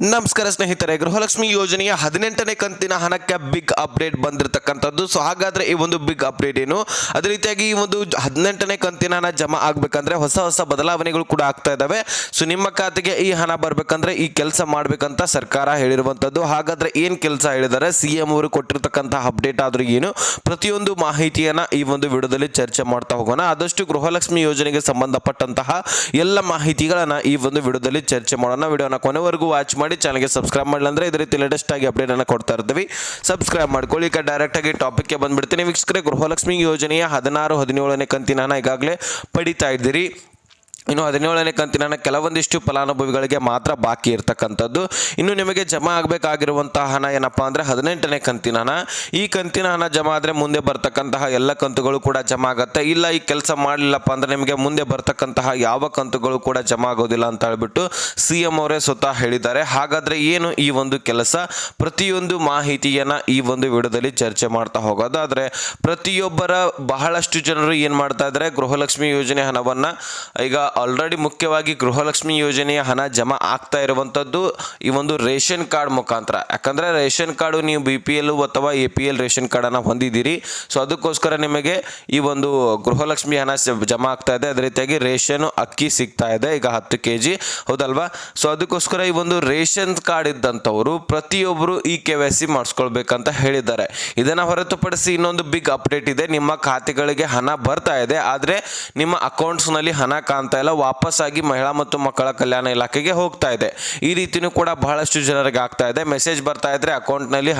ನಮಸ್ಕಾರ ಸ್ನೇಹಿತರೆ, ಗೃಹಲಕ್ಷ್ಮಿ ಯೋಜನೆಯ ಹದಿನೆಂಟನೇ ಕಂತಿನ ಹಣಕ್ಕೆ ಬಿಗ್ ಅಪ್ಡೇಟ್ ಬಂದಿರತಕ್ಕಂಥದ್ದು. ಸೊ ಹಾಗಾದ್ರೆ ಈ ಒಂದು ಬಿಗ್ ಅಪ್ಡೇಟ್ ಏನು? ಅದೇ ರೀತಿಯಾಗಿ ಈ ಒಂದು ಹದಿನೆಂಟನೇ ಕಂತಿನ ಹಣ ಜಮಾ ಆಗ್ಬೇಕಂದ್ರೆ ಹೊಸ ಹೊಸ ಬದಲಾವಣೆಗಳು ಕೂಡ ಆಗ್ತಾ ಇದಾವೆ. ಸೊ ನಿಮ್ಮ ಖಾತೆಗೆ ಈ ಹಣ ಬರ್ಬೇಕಂದ್ರೆ ಈ ಕೆಲಸ ಮಾಡ್ಬೇಕಂತ ಸರ್ಕಾರ ಹೇಳಿರುವಂತದ್ದು ಹಾಗಾದ್ರೆ ಏನ್ ಕೆಲಸ ಹೇಳಿದ್ದಾರೆ? ಸಿ ಎಂ ಅವರು ಕೊಟ್ಟಿರ್ತಕ್ಕಂತಹ ಅಪ್ಡೇಟ್ ಆದ್ರೂ ಏನು? ಪ್ರತಿಯೊಂದು ಮಾಹಿತಿಯನ್ನ ಈ ಒಂದು ವಿಡಿಯೋದಲ್ಲಿ ಚರ್ಚೆ ಮಾಡ್ತಾ ಹೋಗೋಣ. ಆದಷ್ಟು ಗೃಹಲಕ್ಷ್ಮಿ ಯೋಜನೆಗೆ ಸಂಬಂಧಪಟ್ಟಂತಹ ಎಲ್ಲ ಮಾಹಿತಿಗಳನ್ನ ಈ ಒಂದು ವಿಡಿಯೋದಲ್ಲಿ ಚರ್ಚೆ ಮಾಡೋಣ. ವಿಡಿಯೋನ ಕೊನೆವರೆಗೂ ವಾಚ್ ಮಾಡಿ ಚಾನಲ್ಗೆ ಸಬ್ಸ್ಕ್ರೈಬ್ ಮಾಡ್ಲಿಲ್ಲ ಅಂದ್ರೆ ಇದೇ ರೀತಿ ಲೇಟೆಸ್ಟ್ ಆಗಿ ಅಪ್ಡೇಟ್ ಅನ್ನು ಕೊಡ್ತಾ ಇರ್ತೀವಿ. ಸಬ್ಸ್ಕ್ರೈಬ್ ಮಾಡ್ಕೊಳ್ಳಿ. ಈಗ ಡೈರೆಕ್ಟ್ ಆಗಿ ಟಾಪಿಕ್ಗೆ ಬಂದ್ಬಿಡ್ತೀನಿ. ವೀಕ್ಷಕರೇ, ಗೃಹಲಕ್ಷ್ಮಿ ಯೋಜನೆಯ ಹದಿನಾರು, ಹದಿನೇಳನೇ ಕಂತಿನ ಈಗಾಗಲೇ ಪಡಿತಾ ಇದ್ದೀರಿ. ಇನ್ನು ಹದಿನೇಳನೇ ಕಂತಿನ ಕೆಲವೊಂದಿಷ್ಟು ಫಲಾನುಭವಿಗಳಿಗೆ ಮಾತ್ರ ಬಾಕಿ ಇರ್ತಕ್ಕಂಥದ್ದು. ಇನ್ನು ನಿಮಗೆ ಜಮಾ ಆಗಬೇಕಾಗಿರುವಂತಹ ಹಣ ಏನಪ್ಪ ಅಂದರೆ ಹದಿನೆಂಟನೇ ಕಂತಿನ ಹಣ. ಈ ಕಂತಿನ ಹಣ ಜಮಾ ಆದರೆ ಮುಂದೆ ಬರ್ತಕ್ಕಂತಹ ಎಲ್ಲ ಕಂತುಗಳು ಕೂಡ ಜಮಾ ಆಗುತ್ತೆ. ಇಲ್ಲ ಈ ಕೆಲಸ ಮಾಡಲಿಲ್ಲಪ್ಪ ಅಂದರೆ ನಿಮಗೆ ಮುಂದೆ ಬರ್ತಕ್ಕಂತಹ ಯಾವ ಕಂತುಗಳು ಕೂಡ ಜಮಾ ಆಗೋದಿಲ್ಲ ಅಂತ ಹೇಳ್ಬಿಟ್ಟು ಸಿ ಎಂ ಅವರೇ ಸ್ವತಃ ಹೇಳಿದ್ದಾರೆ. ಹಾಗಾದರೆ ಏನು ಈ ಒಂದು ಕೆಲಸ? ಪ್ರತಿಯೊಂದು ಮಾಹಿತಿಯನ್ನು ಈ ಒಂದು ವಿಡಿಯೋದಲ್ಲಿ ಚರ್ಚೆ ಮಾಡ್ತಾ ಹೋಗೋದು. ಆದರೆ ಪ್ರತಿಯೊಬ್ಬರ ಬಹಳಷ್ಟು ಜನರು ಏನು ಮಾಡ್ತಾ ಇದ್ದಾರೆ? ಗೃಹಲಕ್ಷ್ಮಿ ಯೋಜನೆ ಹಣವನ್ನು ಈಗ ಆಲ್ರೆಡಿ ಮುಖ್ಯವಾಗಿ ಗೃಹಲಕ್ಷ್ಮಿ ಯೋಜನೆಯ ಹಣ ಜಮಾ ಆಗ್ತಾ ಇರುವಂಥದ್ದು ಈ ಒಂದು ರೇಷನ್ ಕಾರ್ಡ್ ಮುಖಾಂತರ. ಯಾಕಂದರೆ ರೇಷನ್ ಕಾರ್ಡು ನೀವು ಬಿ ಪಿ ಎಲ್ ಅಥವಾ ಎ ಪಿ ಎಲ್ ರೇಷನ್ ಕಾರ್ಡನ್ನು ಹೊಂದಿದ್ದೀರಿ. ಸೊ ಅದಕ್ಕೋಸ್ಕರ ನಿಮಗೆ ಈ ಒಂದು ಗೃಹಲಕ್ಷ್ಮಿ ಹಣ ಜಮಾ ಆಗ್ತಾ ಇದೆ. ಅದೇ ರೀತಿಯಾಗಿ ರೇಷನ್ ಅಕ್ಕಿ ಸಿಗ್ತಾ ಇದೆ. ಈಗ ಹತ್ತು ಕೆ ಜಿ ಹೌದಲ್ವಾ? ಸೊ ಅದಕ್ಕೋಸ್ಕರ ಈ ಒಂದು ರೇಷನ್ ಕಾರ್ಡ್ ಇದ್ದಂಥವರು ಪ್ರತಿಯೊಬ್ಬರು ಈ ಕೆ ವೈ ಸಿ ಮಾಡಿಸ್ಕೊಳ್ಬೇಕಂತ ಹೇಳಿದ್ದಾರೆ. ಇದನ್ನು ಹೊರತುಪಡಿಸಿ ಇನ್ನೊಂದು ಬಿಗ್ ಅಪ್ಡೇಟ್ ಇದೆ. ನಿಮ್ಮ ಖಾತೆಗಳಿಗೆ ಹಣ ಬರ್ತಾ ಇದೆ. ಆದರೆ ನಿಮ್ಮ ಅಕೌಂಟ್ಸ್ನಲ್ಲಿ ಹಣ ಕಾಣ್ತಾ ಇಲ್ಲ ವಾಪಸ್ಸಾಗಿ ಮಹಿಳಾ ಮತ್ತು ಮಕ್ಕಳ ಕಲ್ಯಾಣ ಇಲಾಖೆಗೆ ಹೋಗ್ತಾ ಇದೆ. ಈ ರೀತಿಯೂ ಕೂಡ ಬಹಳಷ್ಟು ಜನರಿಗೆ ಆಗ್ತಾ ಇದೆ. ಮೆಸೇಜ್ ಬರ್ತಾ ಇದ್ರೆ ಅಕೌಂಟ್ನಲ್ಲಿ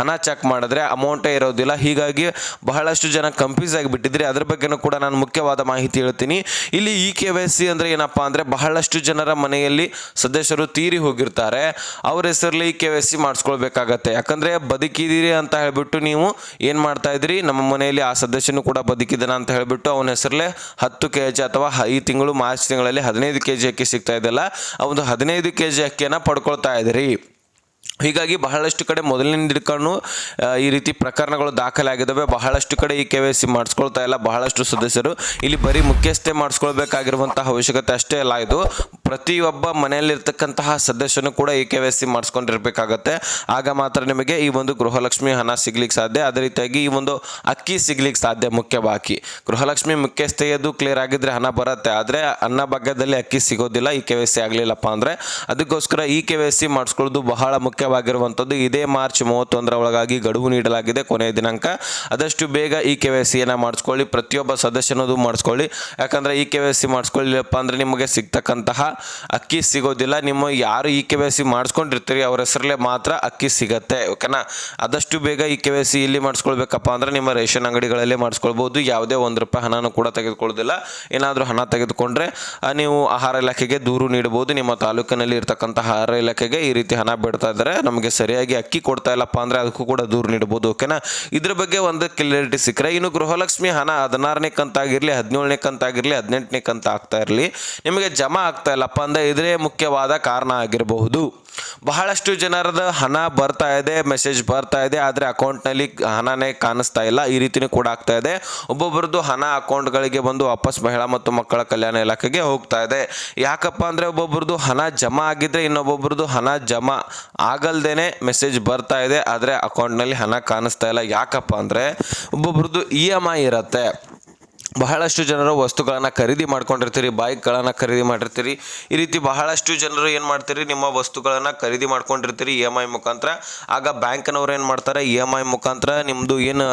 ಹಣ ಚೆಕ್ ಮಾಡಿದ್ರೆ ಅಮೌಂಟೇ ಇರೋದಿಲ್ಲ. ಹೀಗಾಗಿ ಬಹಳಷ್ಟು ಜನ ಕನ್ಫ್ಯೂಸ್ ಆಗಿಬಿಟ್ಟಿದ್ರೆ ಅದ್ರ ಬಗ್ಗೆನೂ ಕೂಡ ನಾನು ಮುಖ್ಯವಾದ ಮಾಹಿತಿ ಹೇಳ್ತೀನಿ. ಇಲ್ಲಿ ಇ ಕೆ ವೈ ಸಿ ಅಂದ್ರೆ ಏನಪ್ಪಾ ಅಂದ್ರೆ ಬಹಳಷ್ಟು ಜನರ ಮನೆಯಲ್ಲಿ ಸದಸ್ಯರು ತೀರಿ ಹೋಗಿರ್ತಾರೆ. ಅವ್ರ ಹೆಸರಲ್ಲಿ ಇ ಕೆ ವೈ ಸಿ ಮಾಡಿಸ್ಕೊಳ್ಬೇಕಾಗತ್ತೆ. ಯಾಕಂದ್ರೆ ಬದುಕಿದ್ದೀರಿ ಅಂತ ಹೇಳಿಬಿಟ್ಟು ನೀವು ಏನು ಮಾಡ್ತಾ ಇದ್ರಿ ನಮ್ಮ ಮನೆಯಲ್ಲಿ ಆ ಸದಸ್ಯನು ಕೂಡ ಬದುಕಿದ್ದಾನೆ ಅಂತ ಹೇಳಿಬಿಟ್ಟು ಅವನ ಹೆಸರಲ್ಲೇ ಹತ್ತು ಕೆ ಜಿ ಅಥವಾ ಈ ತಿಂಗಳು ತಿಂಗಳಲ್ಲಿ ಹದಿನೈದು ಕೆ ಜಿ ಅಕ್ಕಿ ಸಿಗ್ತಾ ಇದೆಯಲ್ಲ, ಆ ಒಂದು ಹದಿನೈದು ಕೆ ಜಿ ಅಕ್ಕಿಯನ್ನು ಪಡ್ಕೊಳ್ತಾ ಇದ್ದೀರಿ. ಹೀಗಾಗಿ ಬಹಳಷ್ಟು ಕಡೆ ಮೊದಲಿನಿಂದ ಹಿಡ್ಕೊಂಡು ಈ ರೀತಿ ಪ್ರಕರಣಗಳು ದಾಖಲಾಗಿದ್ದಾವೆ. ಬಹಳಷ್ಟು ಕಡೆ ಈ ಕೆ ವೈ ಸಿ ಮಾಡಿಸ್ಕೊಳ್ತಾ ಇಲ್ಲ ಬಹಳಷ್ಟು ಸದಸ್ಯರು. ಇಲ್ಲಿ ಬರೀ ಮುಖ್ಯಸ್ಥೆ ಮಾಡಿಸ್ಕೊಳ್ಬೇಕಾಗಿರುವಂತಹ ಅವಶ್ಯಕತೆ ಅಷ್ಟೇ ಅಲ್ಲ ಇದು. ಪ್ರತಿಯೊಬ್ಬ ಮನೆಯಲ್ಲಿರ್ತಕ್ಕಂತಹ ಸದಸ್ಯನು ಕೂಡ ಇ ಕೆ ವೈ ಸಿ ಮಾಡಿಸ್ಕೊಂಡಿರ್ಬೇಕಾಗತ್ತೆ. ಆಗ ಮಾತ್ರ ನಿಮಗೆ ಈ ಒಂದು ಗೃಹಲಕ್ಷ್ಮಿ ಹಣ ಸಿಗ್ಲಿಕ್ಕೆ ಸಾಧ್ಯ. ಅದೇ ರೀತಿಯಾಗಿ ಈ ಒಂದು ಅಕ್ಕಿ ಸಿಗ್ಲಿಕ್ಕೆ ಸಾಧ್ಯ ಮುಖ್ಯವಾಗಿ ಗೃಹಲಕ್ಷ್ಮಿ ಮುಖ್ಯಸ್ಥೆಯದು ಕ್ಲಿಯರ್ ಆಗಿದ್ರೆ ಹಣ ಬರುತ್ತೆ. ಆದರೆ ಅನ್ನ ಭಾಗ್ಯದಲ್ಲಿ ಅಕ್ಕಿ ಸಿಗೋದಿಲ್ಲ, ಈ ಕೆ ವೈ ಸಿ ಆಗಲಿಲ್ಲಪ್ಪ ಅಂದರೆ. ಅದಕ್ಕೋಸ್ಕರ ಈ ಕೆ ವೈ ಸಿ ಮಾಡಿಸ್ಕೊಳ್ಳೋದು ಬಹಳ ಮುಖ್ಯವಾಗಿರುವಂಥದ್ದು. ಇದೇ ಮಾರ್ಚ್ ಮೂವತ್ತೊಂದರ ಒಳಗಾಗಿ ಗಡುವು ನೀಡಲಾಗಿದೆ ಕೊನೆಯ ದಿನಾಂಕ. ಆದಷ್ಟು ಬೇಗ ಈ ಕೆ ವೈ ಸಿಯನ್ನು ಮಾಡಿಸ್ಕೊಳ್ಳಿ, ಪ್ರತಿಯೊಬ್ಬ ಸದಸ್ಯನದು ಮಾಡಿಸ್ಕೊಳ್ಳಿ. ಯಾಕಂದರೆ ಈ ಕೆ ವೈ ಸಿ ಮಾಡಿಸ್ಕೊಳ್ಳಿಲ್ಲಪ್ಪ ಅಂದರೆ ನಿಮಗೆ ಸಿಗ್ತಕ್ಕಂತಹ ಅಕ್ಕಿ ಸಿಗೋದಿಲ್ಲ. ನಿಮ್ಮ ಯಾರು ಈ ಕೆ ವೈ ಸಿ ಮಾಡಿಸ್ಕೊಂಡಿರ್ತೀರಿ ಅವ್ರ ಹೆಸರಲ್ಲೇ ಮಾತ್ರ ಅಕ್ಕಿ ಸಿಗತ್ತೆ, ಓಕೆನಾ? ಆದಷ್ಟು ಬೇಗ ಈ ಕೆ ವೈ ಸಿ ಇಲ್ಲಿ ಮಾಡಿಸ್ಕೊಳ್ಬೇಕಪ್ಪ ಅಂದರೆ ನಿಮ್ಮ ರೇಷನ್ ಅಂಗಡಿಗಳಲ್ಲೇ ಮಾಡಿಸ್ಕೊಳ್ಬೋದು. ಯಾವುದೇ ಒಂದು ರೂಪಾಯಿ ಹಣನೂ ಕೂಡ ತೆಗೆದುಕೊಳ್ಳೋದಿಲ್ಲ. ಏನಾದರೂ ಹಣ ತೆಗೆದುಕೊಂಡ್ರೆ ನೀವು ಆಹಾರ ಇಲಾಖೆಗೆ ದೂರು ನೀಡಬಹುದು. ನಿಮ್ಮ ತಾಲೂಕಿನಲ್ಲಿ ಇರತಕ್ಕಂಥ ಆಹಾರ ಇಲಾಖೆಗೆ ಈ ರೀತಿ ಹಣ ಬಿಡ್ತಾ ಇದ್ದಾರೆ ನಮಗೆ ಸರಿಯಾಗಿ ಅಕ್ಕಿ ಕೊಡ್ತಾ ಇಲ್ಲಪ್ಪ ಅಂದರೆ ಅದಕ್ಕೂ ಕೂಡ ದೂರು ನೀಡಬಹುದು, ಓಕೆನಾ? ಇದ್ರ ಬಗ್ಗೆ ಒಂದು ಕ್ಲಿಯರಿಟಿ ಸಿಕ್ಕರೆ, ಇನ್ನು ಗೃಹಲಕ್ಷ್ಮಿ ಹಣ ಹದಿನಾರನೇ ಕಂತಾಗಿರಲಿ, ಹದಿನೇಳನೇ ಕಂತಾಗಿರಲಿ, ಹದಿನೆಂಟನೇ ಕಂತ ಆಗ್ತಾ ಇರಲಿ, ನಿಮಗೆ ಜಮಾ ಆಗ್ತಾ ಇಲ್ಲಪ್ಪ ಅಂದರೆ ಇದ್ರೆ ಮುಖ್ಯವಾದ ಕಾರಣ ಆಗಿರಬಹುದು. ಬಹಳಷ್ಟು ಜನರದ ಹಣ ಬರ್ತಾ ಇದೆ, ಮೆಸೇಜ್ ಬರ್ತಾ ಇದೆ, ಆದರೆ ಅಕೌಂಟ್ನಲ್ಲಿ ಹಣನೇ ಕಾಣಿಸ್ತಾ ಇಲ್ಲ. ಈ ರೀತಿನೂ ಕೂಡ ಆಗ್ತಾ ಇದೆ. ಒಬ್ಬೊಬ್ಬರದ್ದು ಹಣ ಅಕೌಂಟ್ಗಳಿಗೆ ಬಂದು ವಾಪಸ್ ಮಹಿಳಾ ಮತ್ತು ಮಕ್ಕಳ ಕಲ್ಯಾಣ ಇಲಾಖೆಗೆ ಹೋಗ್ತಾ ಇದೆ. ಯಾಕಪ್ಪ ಅಂದರೆ ಒಬ್ಬೊಬ್ಬರದ್ದು ಹಣ ಜಮಾ ಆಗಿದ್ರೆ ಇನ್ನೊಬ್ಬೊಬ್ಬರದ್ದು ಹಣ ಜಮಾ ಆಗಲ್ದೇನೆ ಮೆಸೇಜ್ ಬರ್ತಾ ಇದೆ, ಆದರೆ ಅಕೌಂಟ್ನಲ್ಲಿ ಹಣ ಕಾಣಿಸ್ತಾ ಇಲ್ಲ. ಯಾಕಪ್ಪ ಅಂದರೆ ಒಬ್ಬೊಬ್ರದ್ದು ಇ ಎಂ ಐ ಇರುತ್ತೆ. ಬಹಳಷ್ಟು ಜನರು ವಸ್ತುಗಳನ್ನು ಖರೀದಿ ಮಾಡ್ಕೊಂಡಿರ್ತೀರಿ ಬೈಕ್ಗಳನ್ನು ಖರೀದಿ ಮಾಡಿರ್ತೀರಿ. ಈ ರೀತಿ ಬಹಳಷ್ಟು ಜನರು ಏನು ಮಾಡ್ತೀರಿ, ನಿಮ್ಮ ವಸ್ತುಗಳನ್ನು ಖರೀದಿ ಮಾಡ್ಕೊಂಡಿರ್ತೀರಿ ಇ ಎಂ ಐ ಮುಖಾಂತರ. ಆಗ ಬ್ಯಾಂಕ್ನವ್ರು ಏನು ಮಾಡ್ತಾರೆ, ಇ ಎಂ ಐ ಮುಖಾಂತರ ನಿಮ್ಮದು ಏನು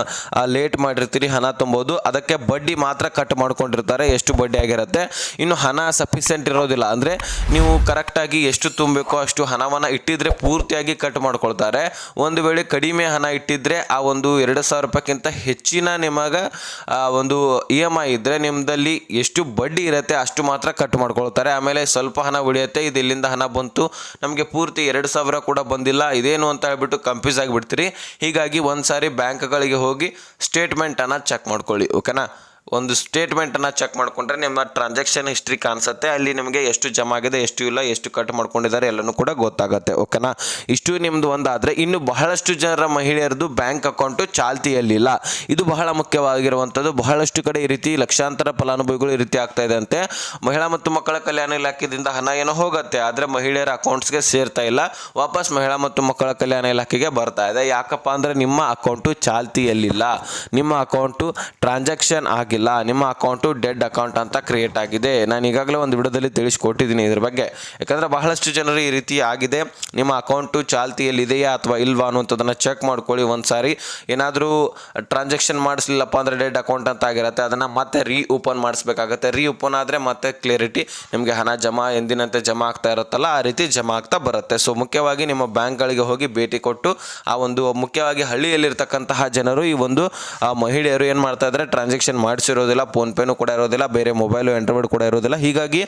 ಲೇಟ್ ಮಾಡಿರ್ತೀರಿ, ಹಣ ತುಂಬೋದು. ಅದಕ್ಕೆ ಬಡ್ಡಿ ಮಾತ್ರ ಕಟ್ ಮಾಡ್ಕೊಂಡಿರ್ತಾರೆ, ಎಷ್ಟು ಬಡ್ಡಿ ಆಗಿರುತ್ತೆ. ಇನ್ನು ಹಣ ಸಫಿಷಿಯೆಂಟ್ ಇರೋದಿಲ್ಲ. ಅಂದರೆ ನೀವು ಕರೆಕ್ಟಾಗಿ ಎಷ್ಟು ತುಂಬಬೇಕೋ ಅಷ್ಟು ಹಣವನ್ನು ಇಟ್ಟಿದ್ರೆ ಪೂರ್ತಿಯಾಗಿ ಕಟ್ ಮಾಡ್ಕೊಳ್ತಾರೆ. ಒಂದು ವೇಳೆ ಕಡಿಮೆ ಹಣ ಇಟ್ಟಿದ್ರೆ ಆ ಒಂದು ಎರಡು ಸಾವಿರ ರೂಪಾಯಿಗಿಂತ ಹೆಚ್ಚಿನ ನಿಮಗೆ ಒಂದು ಇ ಎಂ ಐ ಇದ್ದರೆ ನಿಮ್ಮದಲ್ಲಿ ಎಷ್ಟು ಬಡ್ಡಿ ಇರುತ್ತೆ ಅಷ್ಟು ಮಾತ್ರ ಕಟ್ ಮಾಡ್ಕೊಳ್ತಾರೆ. ಆಮೇಲೆ ಸ್ವಲ್ಪ ಹಣ ಉಳಿಯುತ್ತೆ, ಇದು ಇಲ್ಲಿಂದ ಹಣ ಬಂತು. ನಮಗೆ ಪೂರ್ತಿ ಎರಡು ಸಾವಿರ ಕೂಡ ಬಂದಿಲ್ಲ. ಇದೇನು ಅಂತ ಹೇಳ್ಬಿಟ್ಟು ಕನ್ಫ್ಯೂಸ್ ಆಗಿಬಿಡ್ತೀರಿ. ಹೀಗಾಗಿ ಒಂದು ಸಾರಿ ಬ್ಯಾಂಕ್ಗಳಿಗೆ ಹೋಗಿ ಸ್ಟೇಟ್ಮೆಂಟನ್ನು ಚೆಕ್ ಮಾಡ್ಕೊಳ್ಳಿ ಓಕೆನಾ ಒಂದು ಸ್ಟೇಟ್ಮೆಂಟನ್ನು ಚೆಕ್ ಮಾಡಿಕೊಂಡ್ರೆ ನಿಮ್ಮ ಟ್ರಾನ್ಸಾಕ್ಷನ್ ಹಿಸ್ಟ್ರಿ ಕಾಣಿಸುತ್ತೆ. ಅಲ್ಲಿ ನಿಮಗೆ ಎಷ್ಟು ಜಮಾ ಆಗಿದೆ, ಎಷ್ಟು ಇಲ್ಲ, ಎಷ್ಟು ಕಟ್ ಮಾಡ್ಕೊಂಡಿದ್ದಾರೆ ಎಲ್ಲನೂ ಕೂಡ ಗೊತ್ತಾಗುತ್ತೆ ಓಕೆನಾ ಇಷ್ಟು ನಿಮ್ಮದು ಒಂದಾದರೆ, ಇನ್ನು ಬಹಳಷ್ಟು ಜನರ ಮಹಿಳೆಯರದು ಬ್ಯಾಂಕ್ ಅಕೌಂಟು ಚಾಲ್ತಿಯಲ್ಲಿಲ್ಲ. ಇದು ಬಹಳ ಮುಖ್ಯವಾಗಿರುವಂಥದ್ದು ಬಹಳಷ್ಟು ಕಡೆ ಈ ರೀತಿ ಲಕ್ಷಾಂತರ ಫಲಾನುಭವಿಗಳು ಈ ರೀತಿ ಆಗ್ತಾ ಇದೆ ಅಂತೆ ಮಹಿಳಾ ಮತ್ತು ಮಕ್ಕಳ ಕಲ್ಯಾಣ ಇಲಾಖೆಯಿಂದ ಹಣ ಏನೋ ಹೋಗುತ್ತೆ, ಆದರೆ ಮಹಿಳೆಯರ ಅಕೌಂಟ್ಸ್ಗೆ ಸೇರ್ತಾ ಇಲ್ಲ. ವಾಪಸ್ ಮಹಿಳಾ ಮತ್ತು ಮಕ್ಕಳ ಕಲ್ಯಾಣ ಇಲಾಖೆಗೆ ಬರ್ತಾ ಇದೆ. ಯಾಕಪ್ಪ ಅಂದರೆ ನಿಮ್ಮ ಅಕೌಂಟು ಚಾಲ್ತಿಯಲ್ಲಿಲ್ಲ. ನಿಮ್ಮ ಅಕೌಂಟು ಟ್ರಾನ್ಸಾಕ್ಷನ್ ಆಗಿಲ್ಲ ನಿಮ್ಮ ಅಕೌಂಟು ಡೆಡ್ ಅಕೌಂಟ್ ಅಂತ ಕ್ರಿಯೇಟ್ ಆಗಿದೆ. ನಾನು ಈಗಾಗಲೇ ಒಂದು ವಿಡಿಯೋದಲ್ಲಿ ತಿಳಿಸ್ಕೊಟ್ಟಿದ್ದೀನಿ ಇದ್ರ ಬಗ್ಗೆ. ಯಾಕಂದರೆ ಬಹಳಷ್ಟು ಜನರು ಈ ರೀತಿ ಆಗಿದೆ. ನಿಮ್ಮ ಅಕೌಂಟು ಚಾಲ್ತಿಯಲ್ಲಿದೆಯಾ ಅಥವಾ ಇಲ್ವಾ ಅನ್ನುವಂಥದ್ದನ್ನು ಚೆಕ್ ಮಾಡ್ಕೊಳ್ಳಿ ಒಂದು ಸಾರಿ ಏನಾದರೂ ಟ್ರಾನ್ಸಾಕ್ಷನ್ ಮಾಡಿಸ್ಲಿಲ್ಲಪ್ಪ ಅಂದರೆ ಡೆಡ್ ಅಕೌಂಟ್ ಅಂತ ಆಗಿರುತ್ತೆ, ಅದನ್ನು ಮತ್ತೆ ರೀ ಓಪನ್ ಮಾಡಿಸ್ಬೇಕಾಗತ್ತೆ. ರೀ ಓಪನ್ ಆದರೆ ಮತ್ತೆ ಕ್ಲಿಯರಿಟಿ ನಿಮಗೆ ಹಣ ಜಮಾ, ಎಂದಿನಂತೆ ಜಮಾ ಆಗ್ತಾ ಇರುತ್ತಲ್ಲ, ಆ ರೀತಿ ಜಮಾ ಆಗ್ತಾ ಬರುತ್ತೆ. ಸೊ ಮುಖ್ಯವಾಗಿ ನಿಮ್ಮ ಬ್ಯಾಂಕ್ಗಳಿಗೆ ಹೋಗಿ ಭೇಟಿ ಕೊಟ್ಟು, ಆ ಒಂದು ಮುಖ್ಯವಾಗಿ ಹಳ್ಳಿಯಲ್ಲಿರ್ತಕ್ಕಂತಹ ಜನರು ಈ ಒಂದು ಮಹಿಳೆಯರು ಏನು ಮಾಡ್ತಾ ಇದ್ದಾರೆ ಟ್ರಾನ್ಸಾಕ್ಷನ್ ಮಾಡಿಸಿರೋದಿಲ್ಲ ಫೋನ್ಪೇನೂ ಕೂಡ ಇರೋದಿಲ್ಲ, ಬೇರೆ ಮೊಬೈಲು ಆ್ಯಂಡ್ರಾಯ್ಡ್ ಕೂಡ ಇರೋದಿಲ್ಲ. ಹೀಗಾಗಿ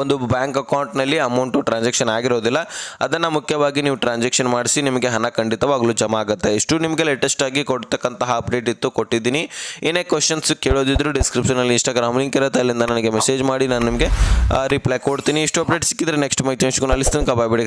ಒಂದು ಬ್ಯಾಂಕ್ ಅಕೌಂಟ್ನಲ್ಲಿ ಅಮೌಂಟು ಟ್ರಾನ್ಸಾಕ್ಷನ್ ಆಗಿರೋದಿಲ್ಲ. ಅದನ್ನು ಮುಖ್ಯವಾಗಿ ನೀವು ಟ್ರಾನ್ಸಾಕ್ಷನ್ ಮಾಡಿಸಿ ನಿಮಗೆ ಹಣ ಖಂಡಿತವಾಗಲೂ ಜಮಾ ಆಗುತ್ತೆ. ಇಷ್ಟು ನಿಮಗೆ ಲೇಟೆಸ್ಟ್ ಆಗಿ ಕೊಡ್ತಕ್ಕಂತಹ ಅಪ್ಡೇಟ್ ಇತ್ತು, ಕೊಟ್ಟಿದ್ದೀನಿ. ಏನೇ ಕ್ವಶನ್ಸ್ ಕೇಳೋದಿದ್ರು ಡಿಸ್ಕ್ರಿಪ್ಷನಲ್ಲಿ ಇನ್ಸ್ಟಾಗ್ರಾಮ್ ಲಿಂಕ್ ಇರುತ್ತೆ, ಅಲ್ಲಿಂದ ನನಗೆ ಮೆಸೇಜ್ ಮಾಡಿ, ನಾನು ನಿಮಗೆ ರಿಪ್ಲೈ ಕೊಡ್ತೀನಿ. ಇಷ್ಟು ಅಪ್ಡೇಟ್ ಸಿಕ್ಕಿದ್ರೆ ನೆಕ್ಸ್ಟ್ ಮೈ ಅಲ್ಲಿ ತನಕ ಬಿಡಿ